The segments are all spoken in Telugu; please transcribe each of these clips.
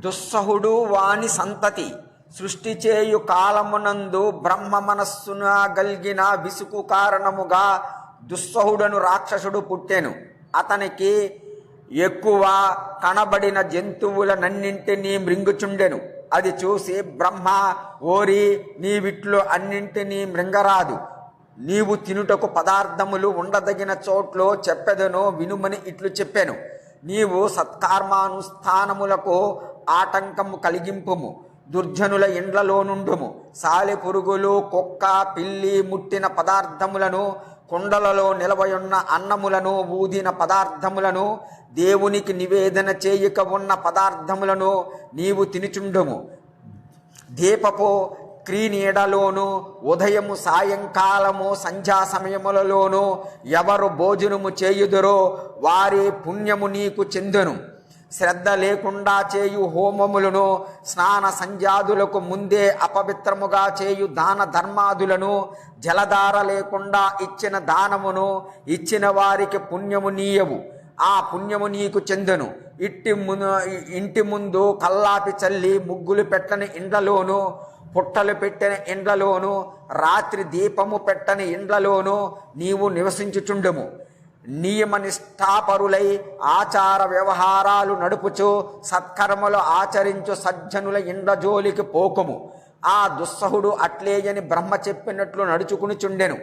దుస్సహుడు వాని సంతతి సృష్టి చేయు కాలమునందు బ్రహ్మ మనస్సున గల్గిన విసుకు కారణముగా దుస్సహుడను రాక్షసుడు పుట్టెను. అతనికి ఎక్కువ కనబడిన జంతువులనన్నింటినీ మృంగుచుండెను. అది చూసి బ్రహ్మ ఓరి నీవిట్లో అన్నింటినీ మృంగరాదు. నీవు తినుటకు పదార్థములు ఉండదగిన చోట్లో చెప్పెదను వినుమని ఇట్లు చెప్పాను. నీవు సత్కర్మానుష్ఠానములకు ఆటంకము కలిగింపుము. దుర్జనుల ఇండ్లలో నుండుము సాలి పురుగులు కుక్క పిల్లి ముట్టిన పదార్థములను కుండలలో నిలవయున్న అన్నములను ఊదిన పదార్థములను దేవునికి నివేదన చేయక ఉన్న పదార్థములను నీవు తినుచుండుము. దీపపు క్రీనీడలోను ఉదయము సాయంకాలము సంధ్యా సమయములలోను ఎవరు భోజనము చేయుదురో వారి పుణ్యము నీకు చెందును. శ్రద్ధ లేకుండా చేయు హోమములను స్నాన సంధ్యాదులకు ముందే అపవిత్రముగా చేయు దాన ధర్మాదులను జలధార లేకుండా ఇచ్చిన దానమును ఇచ్చిన వారికి పుణ్యము నీయవు. ఆ పుణ్యము నీకు చెందును. ఇట్టి మును ఇంటి ముందు కల్లాపి చల్లి ముగ్గులు పెట్టని ఇండ్లలోను పుట్టలు పెట్టిన ఇండ్లలోను రాత్రి దీపము పెట్టని ఇండ్లలోను నీవు నివసించుచుండుము. నియమనిష్టాపరులై ఆచార వ్యవహారాలు నడుపుచు సత్కర్మలు ఆచరించు సజ్జనుల ఇండ్ల జోలికి పోకుము. ఆ దుస్సహుడు అట్లేయని బ్రహ్మ చెప్పినట్లు నడుచుకుని చుండెను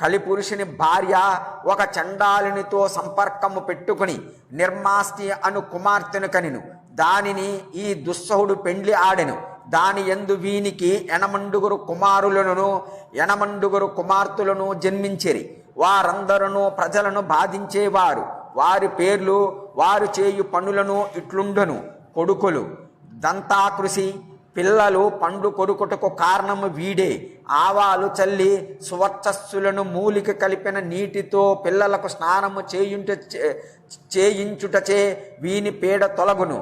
కలిపురుషుని భార్య ఒక చండాలునితో సంపర్కము పెట్టుకుని నిర్మాస్తి అను కుమార్తెను కనిను. దానిని ఈ దుస్సహుడు పెండ్లి ఆడెను. దాని ఎందు వీనికి ఎనమండుగురు కుమారులను ఎనమండుగురు కుమార్తెలను జన్మించిరి. వారందరూ ప్రజలను బాధించేవారు. వారి పేర్లు వారు చేయు పనులను ఇట్లుండను. కొడుకులు దంతాకృషి పిల్లలు పండు కొరుకుటకు కారణము వీడే. ఆవాలు చల్లి సువర్చస్సులను మూలిక కలిపిన నీటితో పిల్లలకు స్నానము చేయుంట చేయించుటచే వీని పేడ తొలగును.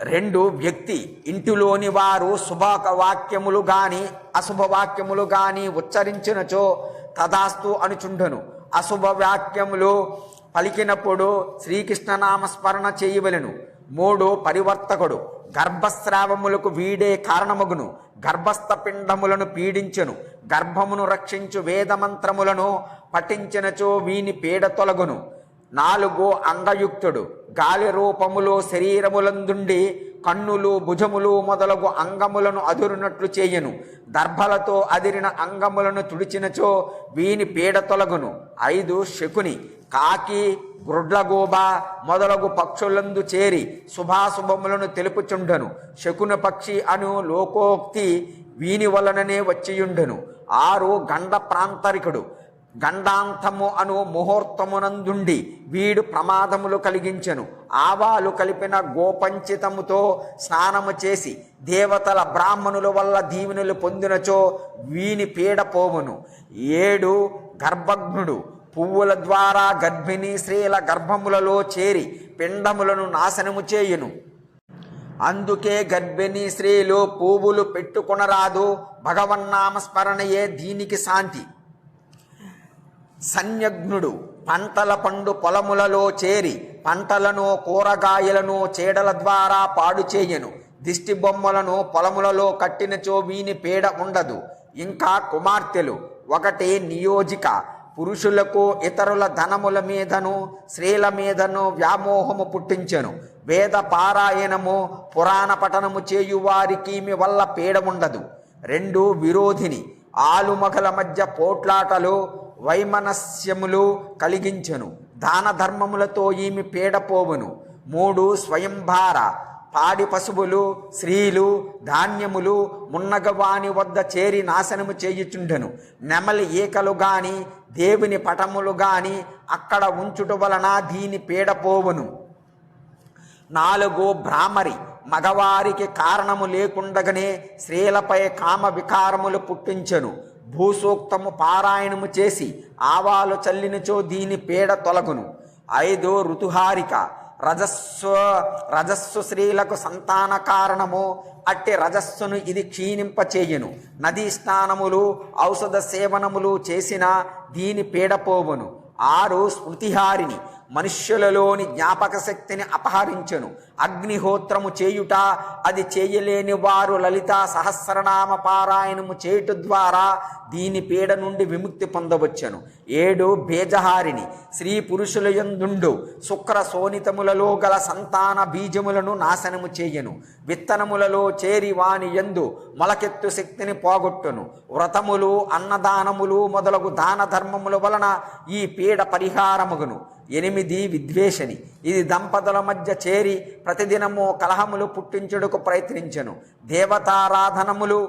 రెండు వ్యక్తి ఇంటిలోని వారు శుభ వాక్యములు గాని అశుభ వాక్యములు గాని ఉచ్చరించినచో తదాస్తు అనుచుండను. అశుభ వాక్యములు పలికినప్పుడు శ్రీకృష్ణ నామస్మరణ చేయవలెను. మూడు పరివర్తకుడు గర్భస్రావములకు వీడే కారణమగును. గర్భస్థ పిండములను పీడించెను. గర్భమును రక్షించు వేదమంత్రములను పఠించినచో వీని పీడ తొలగును. నాలుగు అంగయుక్తుడు. గాలి రూపములో శరీరములందుండి కన్నులు భుజములు మొదలగు అంగములను అదురునట్లు చేయను. దర్భలతో అదిరిన అంగములను తుడిచినచో వీని పీడ తొలగును. ఐదు శకుని. కాకి గుడ్లగూబ మొదలగు పక్షులందు చేరి శుభాశుభములను తెలుపుచుండను. శకున పక్షి అను లోకోక్తి వీని వలననే వచ్చియుండెను. ఆరు గండ ప్రాంతరికుడు గండాంతము అను ముహూర్తమునందుండి వీడు ప్రమాదములు కలిగించెను. ఆవాలు కలిపిన గోపంచితముతో స్నానము చేసి దేవతల బ్రాహ్మణుల వల్ల దీవెనలు పొందినచో వీని పీడ పోవును. ఏడు గర్భగ్నుడు పువ్వుల ద్వారా గర్భిణీ స్త్రీల గర్భములలో చేరి పిండములను నాశనము చేయును. అందుకే గర్భిణీ స్త్రీలు పువ్వులు పెట్టుకొనరాదు. భగవన్నామస్మరణయే దీనికి శాంతి. సంయజ్ఞుడు పంటల పండు పొలములలో చేరి పంటలను కూరగాయలను చీడల ద్వారా పాడు చేయను. దిష్టి బొమ్మలను పొలములలో కట్టినచో వీని పీడ ఉండదు. ఇంకా కుమార్తెలు ఒకటి నియోజిక పురుషులకు ఇతరుల ధనముల మీదను స్త్రీల మీదను వ్యామోహము పుట్టించెను. వేద పారాయణము పురాణ పఠనము చేయువారికి మీ వల్ల పీడ ఉండదు. రెండు విరోధిని ఆలుమగల మధ్య పోట్లాటలు వైమనస్యములు కలిగించెను. దాన ధర్మములతో ఈమె పీడపోవును. మూడు స్వయంభార పాడి పశువులు స్త్రీలు ధాన్యములు మున్నగవాని వద్ద చేరి నాశనము చేయుచుండెను. నెమలి ఈకలు గాని దేవుని పటములు గాని అక్కడ ఉంచుట వలన దీని పీడపోవును. నాలుగు భ్రామరి మగవారికి కారణము లేకుండగానే స్త్రీలపై కామ వికారములు పుట్టించెను. భూసూక్తము పారాయణము చేసి ఆవాలు చల్లినచో దీని పీడ తొలగును. ఐదు ఋతుహారిక. రజస్సు రజస్సు స్త్రీలకు సంతాన కారణము. అట్టి రజస్సును ఇది క్షీణింపచేయును. నదీ స్నానములు ఔషధ సేవనములు చేసిన దీని పీడపోవును ఆరు స్మృతిహారిని మనుష్యులలోని జ్ఞాపక శక్తిని అపహరించెను. అగ్నిహోత్రము చేయుట అది చేయలేని వారు లలిత సహస్రనామ పారాయణము చేయుట ద్వారా దీని పీడ నుండి విముక్తి పొందవచ్చును. ఏడు బేజహారిణి స్త్రీ పురుషుల యందుండు శుక్ర శోణితములలో గల సంతాన బీజములను నాశనము చేయను. విత్తనములలో చేరి వాని యందు మొలకెత్తు శక్తిని పోగొట్టును. వ్రతములు అన్నదానములు మొదలగు దాన ధర్మముల వలన ఈ పీడ పరిహారముగును. ఎనిమిది విద్వేషని ఇది దంపతుల మధ్య చేరి ప్రతిదినము కలహములు పుట్టించుటకు ప్రయత్నించెను. దేవతారాధనములు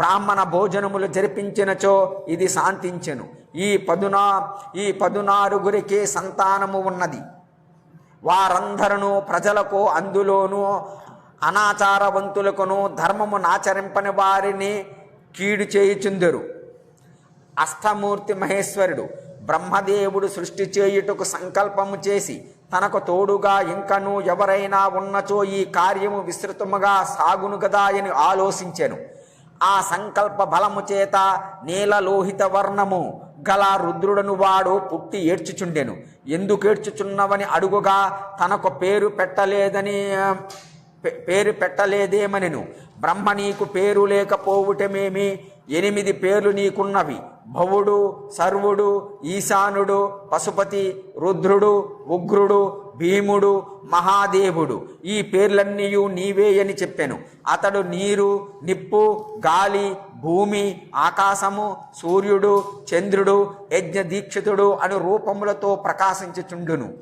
బ్రాహ్మణ భోజనములు జరిపించినచో ఇది శాంతించెను. ఈ పదునా ఈ పదునారుగురికి సంతానము ఉన్నది. వారందరూ ప్రజలకు అందులోనూ అనాచారవంతులకును ధర్మము నాచరింపని వారిని కీడు చేయుచుందరు. అష్టమూర్తి మహేశ్వరుడు బ్రహ్మదేవుడు సృష్టి చేయుటకు సంకల్పము చేసి తనకు తోడుగా ఇంకను ఎవరైనా ఉన్నచో ఈ కార్యము విస్తృతముగా సాగును గదా అని ఆలోచించెను. ఆ సంకల్ప బలము చేత నీలలోహిత వర్ణము గల రుద్రుడను వాడు పుట్టి ఏడ్చుచుండెను. ఎందుకు ఏడ్చుచున్నవని అడుగుగా తనకు పేరు పెట్టలేదని పేరు పెట్టలేదేమనెను. బ్రహ్మ నీకు పేరు లేకపోవుటమేమి? ఎనిమిది పేర్లు నీకున్నవి. భవుడు సర్వుడు ఈశానుడు పశుపతి రుద్రుడు ఉగ్రుడు భీముడు మహాదేవుడు. ఈ పేర్లన్నీ నీవే అని చెప్పాను. అతడు నీరు నిప్పు గాలి భూమి ఆకాశము సూర్యుడు చంద్రుడు యజ్ఞ దీక్షితుడు అను రూపములతో ప్రకాశించుచుండును.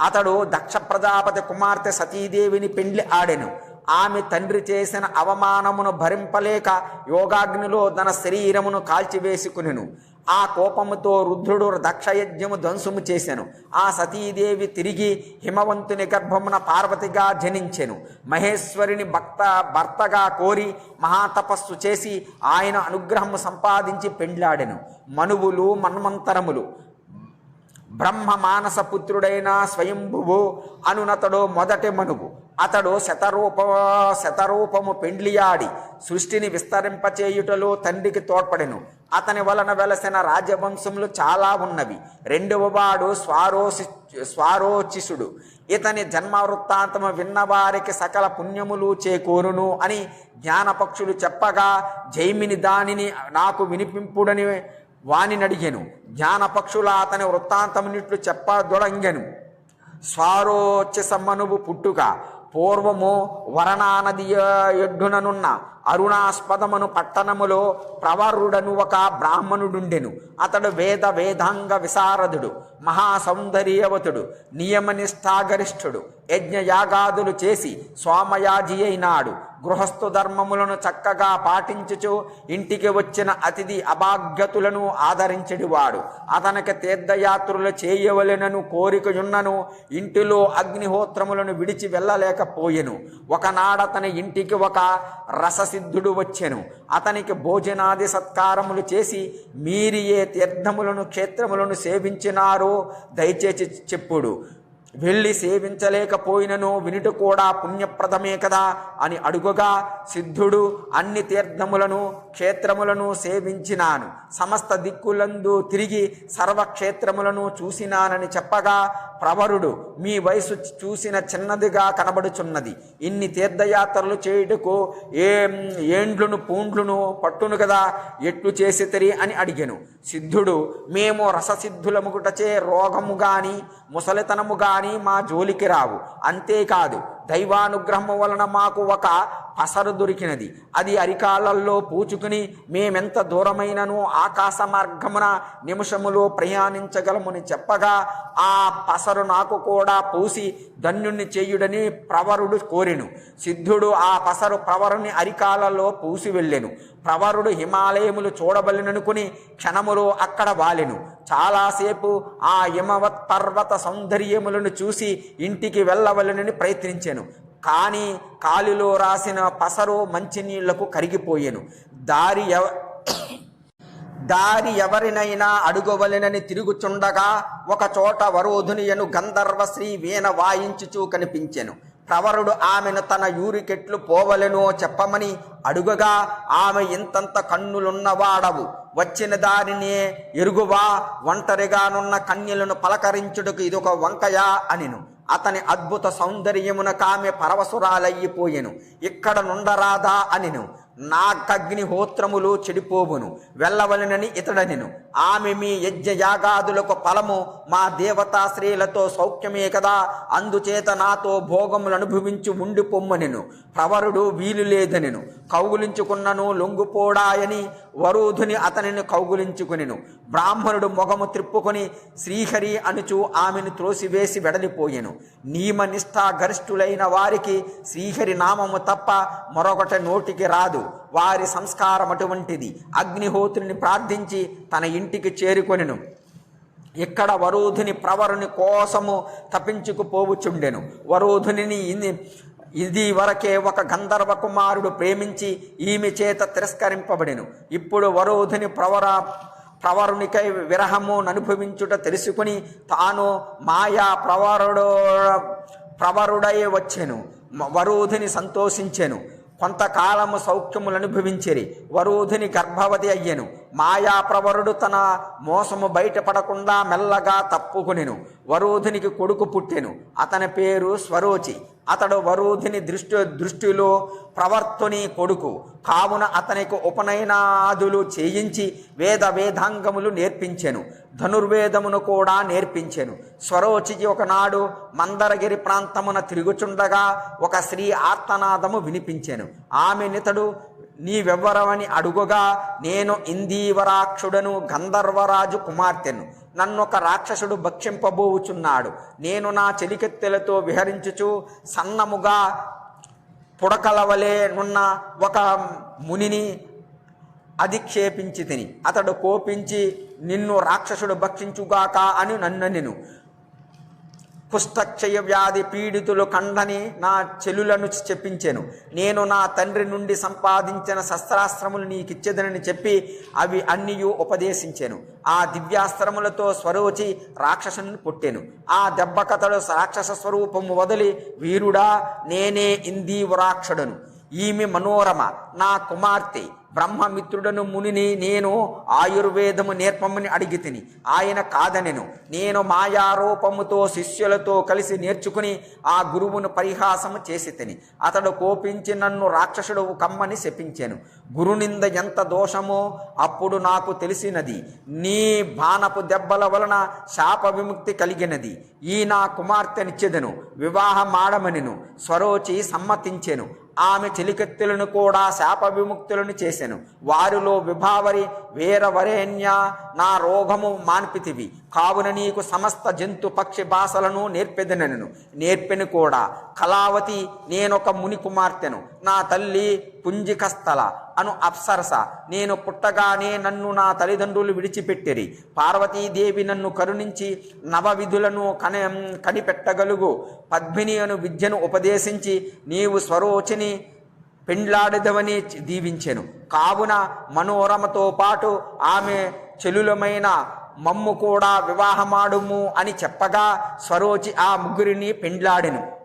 అతడు దక్ష ప్రజాపతి కుమార్తె సతీదేవిని పెండ్లి ఆడెను. ఆమె తండ్రి చేసిన అవమానమును భరింపలేక యోగాగ్నిలో తన శరీరమును కాల్చివేసుకునెను. ఆ కోపముతో రుద్రుడు దక్షయజ్ఞము ధ్వంసము చేసెను. ఆ సతీదేవి తిరిగి హిమవంతుని గర్భమున పార్వతిగా జనించెను. మహేశ్వరిని భక్త భర్తగా కోరి మహాతపస్సు చేసి ఆయన అనుగ్రహము సంపాదించి పెండ్లాడెను. మనువులు మన్మంతరములు బ్రహ్మ మానస పుత్రుడైన స్వయంభువు అనునతడు మొదటి మనువు. అతడు శతరూప శతరూపము పెండ్లియాడి సృష్టిని విస్తరింపచేయుటలో తండ్రికి తోడ్పడెను. అతని వలన వెలసిన రాజవంశములు చాలా ఉన్నవి. రెండవ వాడు స్వారోసి స్వారోచిసుడు. ఇతని జన్మ వృత్తాంతము విన్నవారికి సకల పుణ్యములు చేకూరును అని జ్ఞానపక్షులు చెప్పగా జైమిని దానిని నాకు వినిపింపుడని వానినడిగెను. జ్ఞానపక్షుల అతని వృత్తాంతమునిట్లు చెప్పదొడంగెను. స్వారోచ్చసమ్మనువు పుట్టుక పూర్వము వరణానది ఎడ్డుననున్న అరుణాస్పదమును పట్టణములో ప్రవరుడను ఒక బ్రాహ్మణుడుండెను. అతడు వేద వేదాంగ విశారదుడు మహాసౌందర్యవతుడు నియమనిష్టాగరిష్ఠుడు యజ్ఞయాగాదులు చేసి సోమయాజి అయినాడు. గృహస్థు ధర్మములను చక్కగా పాటించుచు ఇంటికి వచ్చిన అతిథి అభాగ్యతులను ఆదరించడివాడు. అతనికి తీర్థయాత్రలు చేయవలెనను కోరికయున్నను ఇంటిలో అగ్నిహోత్రములను విడిచి వెళ్ళలేకపోయెను. ఒకనాడతని ఇంటికి ఒక రససిద్ధుడు వచ్చెను. అతనికి భోజనాది సత్కారములు చేసి మీరి ఏ తీర్థములను క్షేత్రములను సేవించినారో దయచేసి చెప్పుడు. వెళ్ళి సేవించలేకపోయినను వినుట కూడా పుణ్యప్రదమే కదా అని అడుగుగా సిద్ధుడు అన్ని తీర్థములను క్షేత్రములను సేవించినాను. సమస్త దిక్కులందు తిరిగి సర్వక్షేత్రములను చూసినానని చెప్పగా ప్రవరుడు మీ వయసు చూసిన చిన్నదిగా కనబడుచున్నది. ఇన్ని తీర్థయాత్రలు చేయుటకు ఏం ఏండ్లును పూండ్లును పట్టును కదా? ఎట్లు చేసితరి అని అడిగాను. సిద్ధుడు మేము రససిద్ధులముగుటచే రోగము గాని ముసలితనము గాని మా జోలికి రావు. అంతేకాదు దైవానుగ్రహము వలన మాకు ఒక పసరు దొరికినది. అది అరికాలల్లో పూచుకుని మేమెంత దూరమైనను ఆకాశ మార్గమున నిమిషములో ప్రయాణించగలమని చెప్పగా ఆ పసరు నాకు కూడా పూసి ధన్యుణ్ణి చేయుడని ప్రవరుడు కోరెను. సిద్ధుడు ఆ పసరు ప్రవరుని అరికాలలో పూసి వెళ్ళెను. ప్రవరుడు హిమాలయములు చూడబలిననుకుని క్షణములో అక్కడ వాలెను. చాలాసేపు ఆ హిమవత్ పర్వత సౌందర్యములను చూసి ఇంటికి వెళ్ళవలెనని ప్రయత్నించాను. కానీ కాలిలో రాసిన పసరు మంచినీళ్ళకు కరిగిపోయెను. దారి ఎవ దారి ఎవరినైనా అడుగవలెనని తిరుగుచుండగా ఒక చోట వరోధునియను గంధర్వ శ్రీ వీణ వాయించుచూ కనిపించెను. ప్రవరుడు ఆమెను తన యూరికెట్లు పోవలెనో చెప్పమని అడుగగా ఆమె ఇంతంత కన్నులున్నవాడవు. వచ్చిన దారినే ఎరుగువా ఒంటరిగానున్న కన్యలను పలకరించుటకు ఇదొక వంకయా అనిను. అతని అద్భుత సౌందర్యమున కామె పరవసురాలయ్యిపోయెను ఇక్కడ నుండరాదా అనిను. నాకగ్నిహోత్రములు చెడిపోవును. వెళ్ళవలనని ఇతడనిను. ఆమె మీ యజ్ఞయాగాదులకు ఫలము మా దేవతా స్త్రీలతో సౌఖ్యమే కదా. అందుచేత నాతో భోగములు అనుభవించి ఉండి పొమ్మనెను ప్రవరుడు వీలు లేదనెను కౌగులించుకున్నను లొంగుపోడాయని వరూధుని అతనిని కౌగులించుకునిను. బ్రాహ్మణుడు మొగము త్రిప్పుకొని శ్రీహరి అనుచు ఆమెను త్రోసివేసి వెడలిపోయెను. నియమనిష్టా గరిష్ఠులైన వారికి శ్రీహరి నామము తప్ప మరొకటి నోటికి రాదు. వారి సంస్కారం అటువంటిది. అగ్నిహోత్రుని ప్రార్థించి తన ఇంటికి చేరుకొనెను. ఇక్కడ వరూధుని ప్రవరుని కోసము తప్పించుకుపోవుచుండెను వరూధునిని ఇది వరకే ఒక గంధర్వ కుమారుడు ప్రేమించి ఈమె చేత తిరస్కరింపబడెను. ఇప్పుడు వరోధుని ప్రవర ప్రవరునికై విరహము అనుభవించుట తెలుసుకుని తాను మాయా ప్రవరుడు ప్రవరుడై వచ్చెను. మ- వరోధుని సంతోషించెను. కొంతకాలము సౌఖ్యములు అనుభవించిరి వరోధుని గర్భవతి అయ్యెను. మాయాప్రవరుడు తన మోసము బయటపడకుండా మెల్లగా తప్పుకొనెను. వరోధునికి కొడుకు పుట్టెను. అతని పేరు స్వరోచి. అతడు వరోధిని దృష్టి దృష్టిలో ప్రవర్తుని కొడుకు. కావున అతనికి ఉపనయనాదులు చేయించి వేద వేదాంగములు నేర్పించెను. ధనుర్వేదమును కూడా నేర్పించెను. స్వరోచికి ఒకనాడు మందరగిరి ప్రాంతమున తిరుగుచుండగా ఒక స్త్రీ ఆర్తనాదము వినిపించెను. ఆమె నితడు నీవెవ్వరవని అడుగుగా నేను ఇందీవరాక్షుడను గంధర్వరాజు కుమార్తెను. నన్నొక రాక్షసుడు భక్షింపబోవుచున్నాడు. నేను నా చెలికెత్తెలతో విహరించుచు సన్నముగా పుడకలవలే నున్న ఒక మునిని అధిక్షేపించి తిని. అతడు కోపించి నిన్ను రాక్షసుడు భక్షించుగాక అని నన్నెను కుష్ఠక్షయ వ్యాధి పీడితులు కండని నా చెలులను చెప్పించాను. నేను నా తండ్రి నుండి సంపాదించిన శస్త్రాస్త్రములు నీకిచ్చేదనని చెప్పి అవి అన్నియు ఉపదేశించాను. ఆ దివ్యాస్త్రములతో స్వరోచి రాక్షసుని పుట్టాను ఆ దెబ్బ కథలు రాక్షస స్వరూపము వదిలి వీరుడా నేనే ఇందీవరాక్షుడను. ఈమె మనోరమ నా కుమార్తె బ్రహ్మమిత్రుడను మునిని నేను ఆయుర్వేదము నేర్పమని అడిగి తిని ఆయన కాదనెను. నేను మాయారూపముతో శిష్యులతో కలిసి నేర్చుకుని ఆ గురువును పరిహాసము చేసి తిని అతడు కోపించి నన్ను రాక్షసుడు కమ్మని శపించాను. గురునింద ఎంత దోషమో అప్పుడు నాకు తెలిసినది. నీ బాణపు దెబ్బల వలన శాప విముక్తి కలిగినది. ఈ నా కుమార్తెనిచ్చెదను వివాహమాడమనిను స్వరోచి సమ్మతించెను. ఆమె చెలికెత్తులను కూడా శాప విముక్తులను చేసెను. వారిలో విభావరి వీరవరేణ్య నా రోగము మాన్పితివి. కావున నీకు సమస్త జంతు పక్షి భాషలను నేర్పెదనను. నేర్పెను కూడా. కళావతి నేనొక ముని కుమార్తెను. నా తల్లి పుంజికస్థల అను అప్సరస. నేను పుట్టగానే నన్ను నా తల్లిదండ్రులు విడిచిపెట్టిరి. పార్వతీదేవి నన్ను కరుణించి నవవిధులను కని కనిపెట్టగలుగు. పద్మిని అను విద్యను ఉపదేశించి నీవు స్వరోచిని పెండ్లాడదవని దీవించెను. కావున మనోరమతో పాటు ఆమె చెలులమైన మమ్ము కూడా వివాహమాడుము అని చెప్పగా స్వరోచి ఆ ముగ్గురిని పెండ్లాడెను.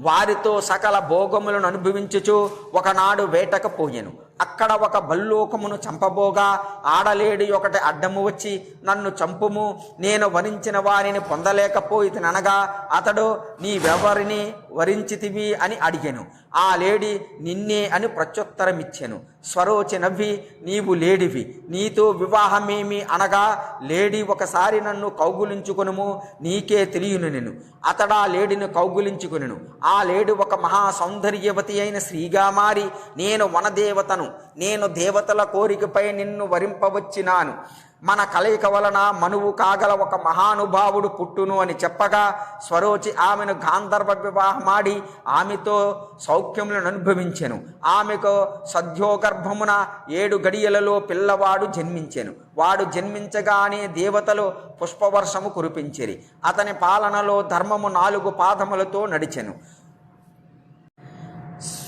వారితో సకల భోగములను అనుభవించుచు ఒకనాడు వేటకు పోయెను. అక్కడ ఒక బల్లోకమును చంపబోగా ఆడలేడి ఒకటి అడ్డము వచ్చి నన్ను చంపుము నేను వరించిన వారిని పొందలేకపోయి అనగా అతడు నీవెవరిని వరించితివి అని అడిగాను. ఆ లేడి నిన్నే అని ప్రత్యుత్తరమిచ్చాను. స్వరోచి నవ్వి నీవు లేడివి. నీతో వివాహమేమి అనగా లేడి ఒకసారి నన్ను కౌగులించుకొనుము నీకే తెలియను నేను. అతడా లేడిని కౌగులించుకునెను. ఆ లేడి ఒక మహా సౌందర్యవతి అయిన స్త్రీగా మారి నేను వనదేవతను నేను దేవతల కోరికపై నిన్ను వరింపవచ్చినాను. మన కలయిక వలన మనువు కాగల ఒక మహానుభావుడు పుట్టును అని చెప్పగా స్వరోచి ఆమెను గాంధర్వ వివాహమాడి ఆమెతో సౌఖ్యములను అనుభవించెను. ఆమెకు సద్యోగర్భమున ఏడు గడియలలో పిల్లవాడు జన్మించెను. వాడు జన్మించగానే దేవతలు పుష్పవర్షము కురిపించిరి. అతని పాలనలో ధర్మము నాలుగు పాదములతో నడిచెను.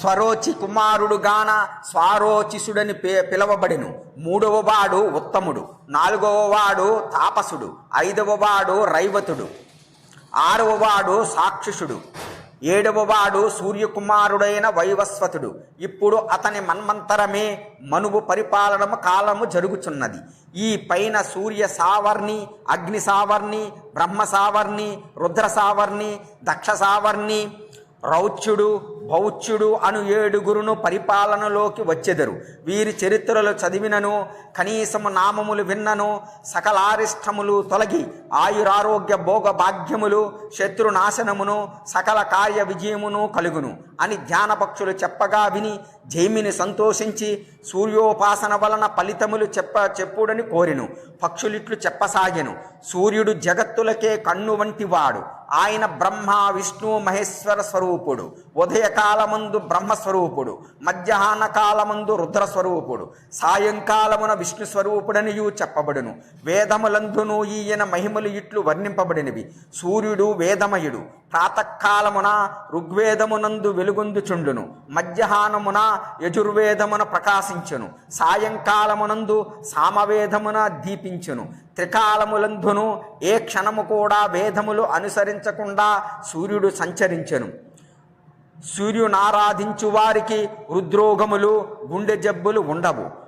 స్వరోచి కుమారుడుగాన స్వారోచిసుడని పే పిలవబడెను. మూడవ వాడు ఉత్తముడు. నాలుగవ వాడు తాపసుడు. ఐదవ వాడు రైవతుడు. ఆరవ వాడు సాక్షిషుడు. ఏడవవాడు సూర్యకుమారుడైన వైవస్వతుడు. ఇప్పుడు అతని మన్మంతరమే మనువు పరిపాలనము కాలము జరుగుచున్నది. ఈ పైన సూర్య సావర్ణి అగ్ని సావర్ణి బ్రహ్మ సావర్ణి రుద్ర సావర్ణి దక్ష సావర్ణి రౌచ్యుడు భౌచ్యుడు అను ఏడుగురును పరిపాలనలోకి వచ్చెదరు. వీరి చరిత్రలు చదివినను కనీసము నామములు విన్నను సకలారిష్టములు తొలగి ఆయురారోగ్య భోగ భాగ్యములు శత్రునాశనమును సకల కార్య విజయమును కలుగును అని ధ్యానపక్షులు చెప్పగా విని జైమిని సంతోషించి సూర్యోపాసన వలన ఫలితములు చెప్ప చెప్పుడని కోరెను. పక్షులిట్లు చెప్పసాగెను. సూర్యుడు జగత్తులకే కన్ను వంటివాడు. ఆయన బ్రహ్మ విష్ణు మహేశ్వర స్వరూపుడు. ఉదయకాలమందు బ్రహ్మస్వరూపుడు. మధ్యాహ్న కాలమందు రుద్ర స్వరూపుడు సాయంకాలమున విష్ణు స్వరూపుడనియు చెప్పబడును. వేదములందును ఈయన మహిమలు ఇట్లు వర్ణింపబడినవి. సూర్యుడు వేదమయుడు. ప్రాతకాలమున ఋగ్వేదమునందు వెలుగొందుచుండును. మధ్యాహ్నమున యజుర్వేదమున ప్రకాశించును. సాయంకాలమునందు సామవేదమున దీపించును. త్రికాలములందును ఏ క్షణము కూడా వేదములు అనుసరించకుండా సూర్యుడు సంచరించెను. సూర్యునారాధించు వారికి హృద్రోగములు గుండె జబ్బులు ఉండవు.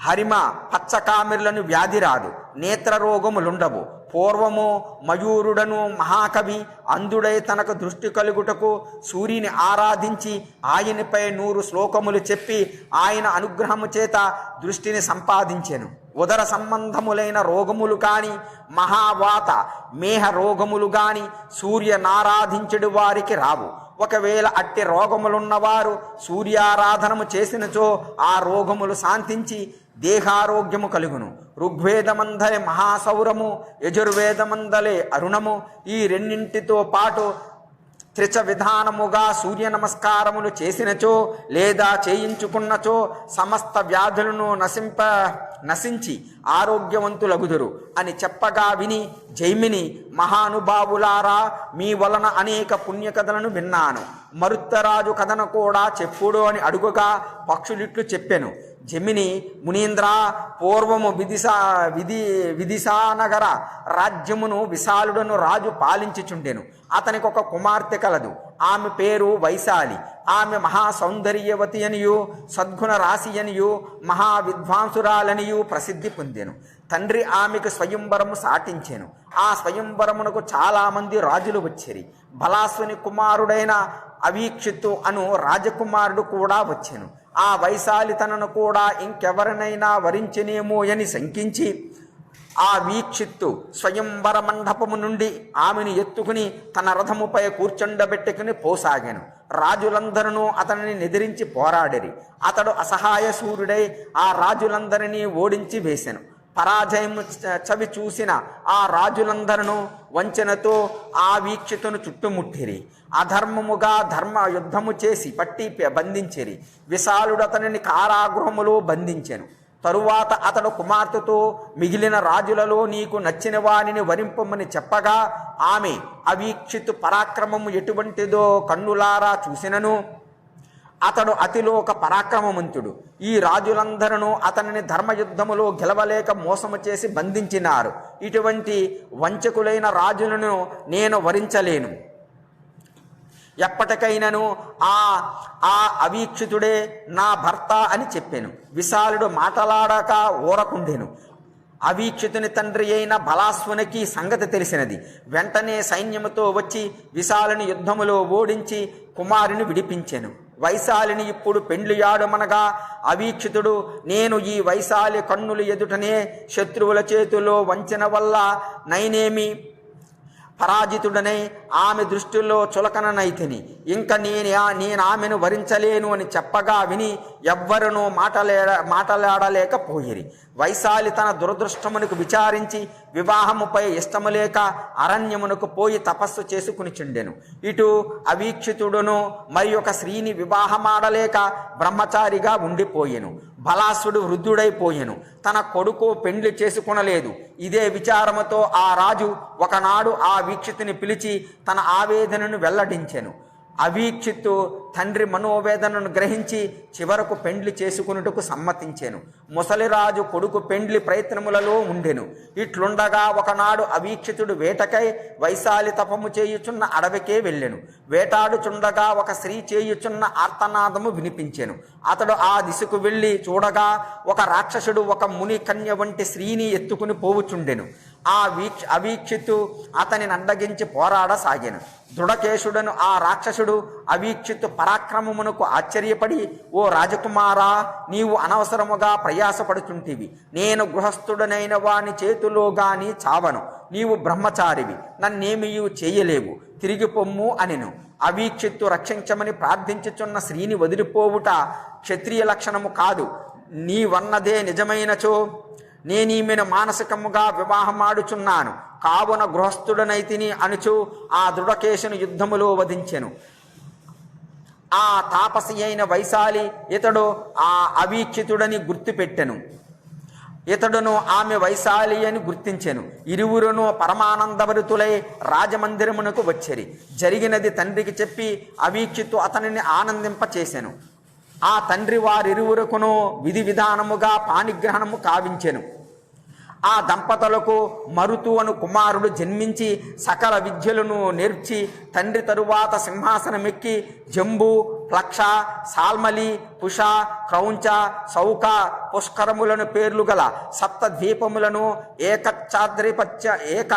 హరిమ పచ్చకామిర్లను వ్యాధి రాదు నేత్రరోగములుండవు. పూర్వము మయూరుడను మహాకవి అందుడై తనకు దృష్టి కలుగుటకు సూర్యుని ఆరాధించి ఆయనపై నూరు శ్లోకములు చెప్పి ఆయన అనుగ్రహము చేత దృష్టిని సంపాదించెను. ఉదర సంబంధములైన రోగములు కాని మహావాత మేహ రోగములు గాని సూర్యనారాధించడు వారికి రావు. ఒకవేళ అట్టి రోగములున్నవారు సూర్యారాధనము చేసినచో ఆ రోగములు శాంతించి దేహారోగ్యము కలుగును. ఋగ్వేదమందలే మహాసౌరము యజుర్వేదమందలే అరుణము. ఈ రెండింటితో పాటు త్రిచ విధానముగా సూర్య నమస్కారములు చేసినచో లేదా చేయించుకున్నచో సమస్త వ్యాధులను నశింప నశించి ఆరోగ్యవంతులగుదురు అని చెప్పగా విని జైమిని మహానుభావులారా మీ వలన అనేక పుణ్యకథలను విన్నాను. మరుత్తరాజు కథను కూడా చెప్పుడు అని అడుగుగా పక్షులిట్లు చెప్పెను. జమిని మునీంద్ర పూర్వము విదిశా విధి విదిశానగర రాజ్యమును విశాలుడను రాజు పాలించుచుండెను. అతనికి ఒక కుమార్తె కలదు. ఆమె పేరు వైశాలి. ఆమె మహా సౌందర్యవతి అనియు సద్గుణ రాశి అనియు మహా విద్వాంసురాలనియు ప్రసిద్ధి పొందెను. తండ్రి ఆమెకు స్వయంవరము సాటించెను. ఆ స్వయంవరమునకు చాలామంది రాజులు వచ్చిరి. బలాసుని కుమారుడైన అవీక్షిత్తు అను రాజకుమారుడు కూడా వచ్చెను. ఆ వైశాలి తనను కూడా ఇంకెవరినైనా వరించినేమో అని శంకించి ఆ వీక్షిత్తు స్వయంవర మండపము నుండి ఆమెను ఎత్తుకుని తన రథముపై కూర్చుండబెట్టుకుని పోసాగాను. రాజులందరూ అతనిని నిద్రించి పోరాడిరి. అతడు అసహాయ సూర్యుడై ఆ రాజులందరినీ ఓడించి వేశాను పరాజయం చవి చూసిన ఆ రాజులందరూ వంచనతో ఆ వీక్షితును చుట్టుముట్టిరి. అధర్మముగా ధర్మ యుద్ధము చేసి పట్టి బంధించిరి. విశాలుడు అతనిని కారాగృహములో బంధించెను. తరువాత అతడు కుమార్తెతో మిగిలిన రాజులలో నీకు నచ్చిన వానిని వరింపమని చెప్పగా ఆమె అవీక్షితు పరాక్రమము ఎటువంటిదో కన్నులారా చూసినను. అతడు అతిలోక పరాక్రమవంతుడు. ఈ రాజులందరూ అతనిని ధర్మయుద్ధములో గెలవలేక మోసము చేసి బంధించినారు. ఇటువంటి వంచకులైన రాజులను నేను వరించలేను. ఎప్పటికైనను ఆ ఆ అవీక్షితుడే నా భర్త అని చెప్పాను. విశాలుడు మాటలాడాక ఊరకుండెను. అవీక్షితుని తండ్రి అయిన బలాస్వునికి సంగతి తెలిసినది. వెంటనే సైన్యముతో వచ్చి విశాలుని యుద్ధములో ఓడించి కుమారుని విడిపించెను. వైశాలిని ఇప్పుడు పెండ్లియాడుమనగా అవీక్షితుడు నేను ఈ వైశాలి కన్నుల ఎదుటనే శత్రువుల చేతిలో వంచన వల్ల నైనేమి పరాజితుడనై ఆమె దృష్టిలో చులకననైతిని. ఇంక నేను నేను ఆమెను వరించలేను అని చెప్పగా విని ఎవ్వరునూ మాటలేడ మాటలాడలేకపోయిరి. వైశాలి తన దురదృష్టమునకు విచారించి వివాహముపై ఇష్టము లేక అరణ్యమునకు పోయి తపస్సు చేసుకునిచుండెను ఇటు అవీక్షితుడును మరి ఒక స్త్రీని వివాహమాడలేక బ్రహ్మచారిగా ఉండిపోయెను. బలాసుడు వృద్ధుడైపోయెను. తన కొడుకు పెండ్లి చేసుకునలేదు. ఇదే విచారముతో ఆ రాజు ఒకనాడు ఆ వీక్షితుని పిలిచి తన ఆవేదనను వెల్లడించెను. అవీక్షిత్తు తండ్రి మనోవేదనను గ్రహించి చివరకు పెండ్లి చేసుకున్నట్టుకు సమ్మతించాను. ముసలిరాజు కొడుకు పెండ్లి ప్రయత్నములలో ఉండెను. ఇట్లుండగా ఒకనాడు అవీక్షితుడు వేటకై వైశాలి తపము చేయుచున్న అడవికే వెళ్ళెను. వేటాడుచుండగా ఒక స్త్రీ చేయుచున్న ఆర్తనాదము వినిపించెను. అతడు ఆ దిశకు వెళ్ళి చూడగా ఒక రాక్షసుడు ఒక ముని కన్య వంటి స్త్రీని ఎత్తుకుని పోవుచుండెను. ఆ వీక్ష అవీక్షిత్తు అతని అడ్డగించి పోరాడసాగాను. దృఢకేశుడను ఆ రాక్షసుడు అవీక్షిత్తు పరాక్రమమునకు ఆశ్చర్యపడి ఓ రాజకుమారా నీవు అనవసరముగా ప్రయాసపడుచుంటివి. నేను గృహస్థుడనైన వాని చేతిలో గాని చావను. నీవు బ్రహ్మచారివి. నన్నేమియు చేయలేవు. తిరిగి పొమ్ము అనిను. అవీక్షిత్తు రక్షించమని ప్రార్థించుచున్న స్త్రీని వదిలిపోవుట క్షత్రియ లక్షణము కాదు. నీవన్నదే నిజమైనచో నేనీమెను మానసికముగా వివాహమాడుచున్నాను. కావున గృహస్థుడనైతిని అనుచు ఆ దృఢకేశుని యుద్ధములో వధించెను. ఆ తాపసి అయిన వైశాలి ఇతడు ఆ అవీక్షితుడని గుర్తుపెట్టెను. ఇతడును ఆమె వైశాలి అని గుర్తించెను. ఇరువురును పరమానందభరితులై రాజమందిరమునకు వచ్చరి. జరిగినది తండ్రికి చెప్పి అవీక్షితు అతనిని ఆనందింపచేశాను ఆ తండ్రి వారిరువురకును విధి విధానముగా పాణిగ్రహణము కావించెను. ఆ దంపతులకు మరుతు అను కుమారుడు జన్మించి సకల విద్యలను నేర్చి తండ్రి తరువాత సింహాసనమెక్కి జంబు ప్లక్ష సాల్మలి పుష క్రౌంచ సౌక పుష్కరములను పేర్లు గల సప్త ద్వీపములను ఏకఛాద్రిపత్య ఏక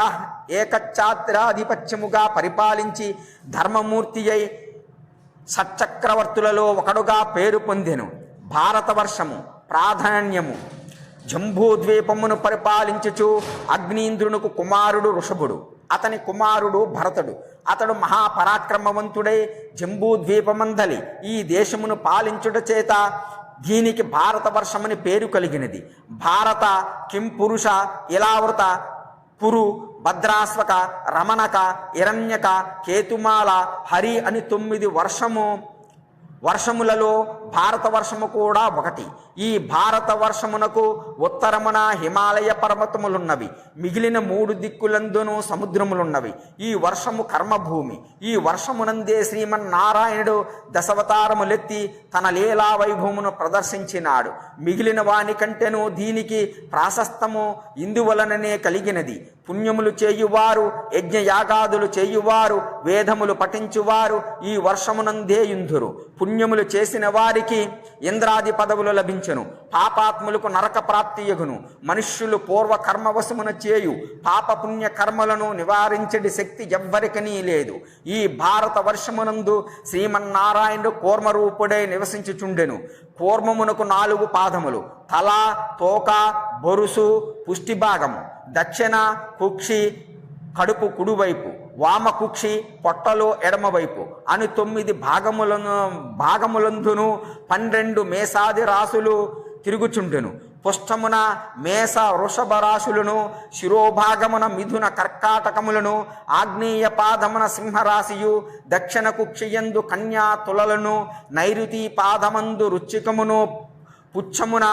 ఏకచ్చాద్రాధిపత్యముగా పరిపాలించి ధర్మమూర్తి అయి సచ్చక్రవర్తులలో ఒకడుగా పేరు పొందెను. భారతవర్షము ప్రాధాన్యము. జంబూద్వీపమును పరిపాలించుచు అగ్నీంద్రునుకు కుమారుడు ఋషభుడు. అతని కుమారుడు భరతుడు. అతడు మహాపరాక్రమవంతుడై జంబూద్వీపమందలి ఈ దేశమును పాలించుట చేత దీనికి భారతవర్షమని పేరు కలిగినది. భారత కింపురుష ఇలావృత పురు భద్రాస్వక రమణక ఇరణ్యక కేతుమాల హరి అని తొమ్మిది వర్షము. వర్షములలో భారత వర్షము కూడా ఒకటి. ఈ భారత వర్షమునకు ఉత్తరమున హిమాలయ పర్వతములున్నవి. మిగిలిన మూడు దిక్కులందును సముద్రములున్నవి. ఈ వర్షము కర్మభూమి. ఈ వర్షమునందే శ్రీమన్నారాయణుడు దశవతారములెత్తి తన లీలా వైభవమును ప్రదర్శించినాడు. మిగిలిన వానికంటేను దీనికి ప్రాశస్తము ఇందువలననే కలిగినది. పుణ్యములు చేయువారు యజ్ఞయాగాదులు చేయువారు వేదములు పఠించువారు ఈ వర్షమునందే యుంధురు పుణ్యములు చేసిన వారికి ఇంద్రాది పదవులు లభించెను. పాపాత్ములకు నరక ప్రాప్తియగును మనుష్యులు పూర్వ కర్మవశమున చేయు. పాప పుణ్య కర్మలను నివారించడి శక్తి ఎవ్వరికనీ లేదు. ఈ భారత వర్షమునందు శ్రీమన్నారాయణుడు కూర్మరూపుడై నివసించుచుండెను. కూర్మమునకు నాలుగు పాదములు. తల తోక బొరుసు పుష్టి భాగము దక్షిణ కుక్షి కడుపు కుడివైపు వామ కుక్షి పొట్టలో ఎడమవైపు అని తొమ్మిది భాగములను భాగములందును పన్నెండు మేసాది రాసులు తిరుగుచుండెను. పుష్టమున మేష వృషభ రాశులను శిరోభాగమున మిథున కర్కాటకములను ఆగ్నేయ పాదమున సింహరాశియు దక్షిణ కుక్షియందు కన్యా తులలను నైరుతి పాదమందు రుచికమును పుచ్చమున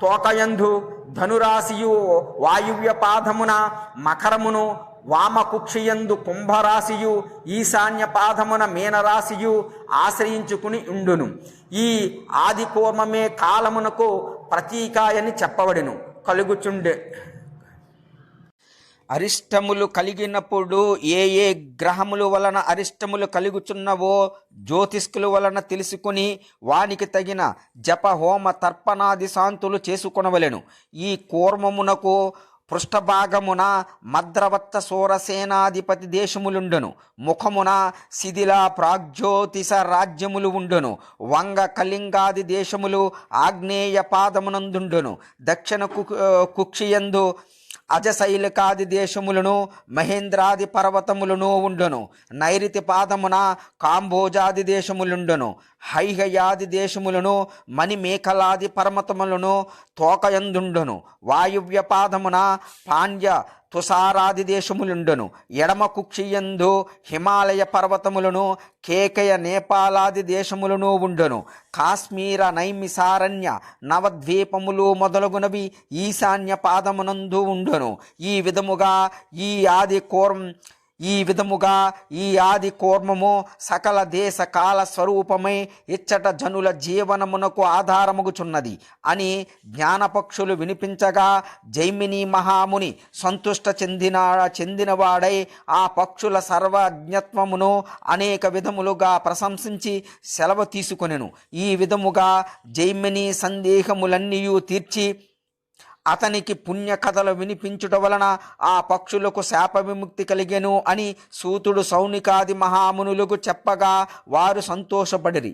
తోకయందు ధనురాశియు వాయువ్య పాదమున మకరమును వామకుక్షియందు కుంభరాశియు ఈశాన్య పాదమున మీనరాశియు ఆశ్రయించుకుని ఉండును. ఈ ఆదికోమమే కాలమునకు ప్రతీకాయని చెప్పబడిను. కలుగుచుండే. అరిష్టములు కలిగినప్పుడు ఏ ఏ గ్రహముల వలన అరిష్టములు కలుగుచున్నవో జ్యోతిష్కుల వలన తెలుసుకుని వానికి తగిన జప హోమ తర్పణాది శాంతులు చేసుకొనవలెను. ఈ కూర్మమునకు పృష్ఠభాగమున మద్రవత్త సోరసేనాధిపతి దేశములుండును. ముఖమున శిథిల ప్రాగ్జ్యోతిష రాజ్యములు ఉండును. వంగ కళింగాది దేశములు ఆగ్నేయ పాదమునందుండును. దక్షిణ కు కుక్షియందు అజశైలికాది దేశములను మహేంద్రాది పర్వతములను ఉండును. నైరుతి పాదమున కాంబోజాది దేశములుండును. హైహయాది దేశములను మణిమేఖలాది పర్వతములను తోకయందుండును. వాయువ్య పాదమున పాండ్య తుషారాది దేశములుండును. ఎడమ కుక్షియందు హిమాలయ పర్వతములను కేకయ నేపాలాది దేశములను ఉండును. కాశ్మీర నైమిసారణ్య నవద్వీపములు మొదలగునవి ఈశాన్య పాదమునందు ఉండును. ఈ విధముగా ఈ ఆది కోరం ఈ విధముగా ఈ ఆది కూర్మము సకల దేశ కాల స్వరూపమై ఇచ్చట జనుల జీవనమునకు ఆధారముగుచున్నది అని జ్ఞానపక్షులు వినిపించగా జైమిని మహాముని సంతుష్ట చెందిన చెందినవాడై ఆ పక్షుల సర్వజ్ఞత్వమును అనేక విధములుగా ప్రశంసించి సెలవు తీసుకొనెను. ఈ విధముగా జైమిని సందేహములన్నీయూ తీర్చి అతనికి పుణ్య కథలు వినిపించుట వలన ఆ పక్షులకు శాప విముక్తి కలిగెను అని సూతుడు సౌనికాది మహామునులకు చెప్పగా వారు సంతోషపడిరి.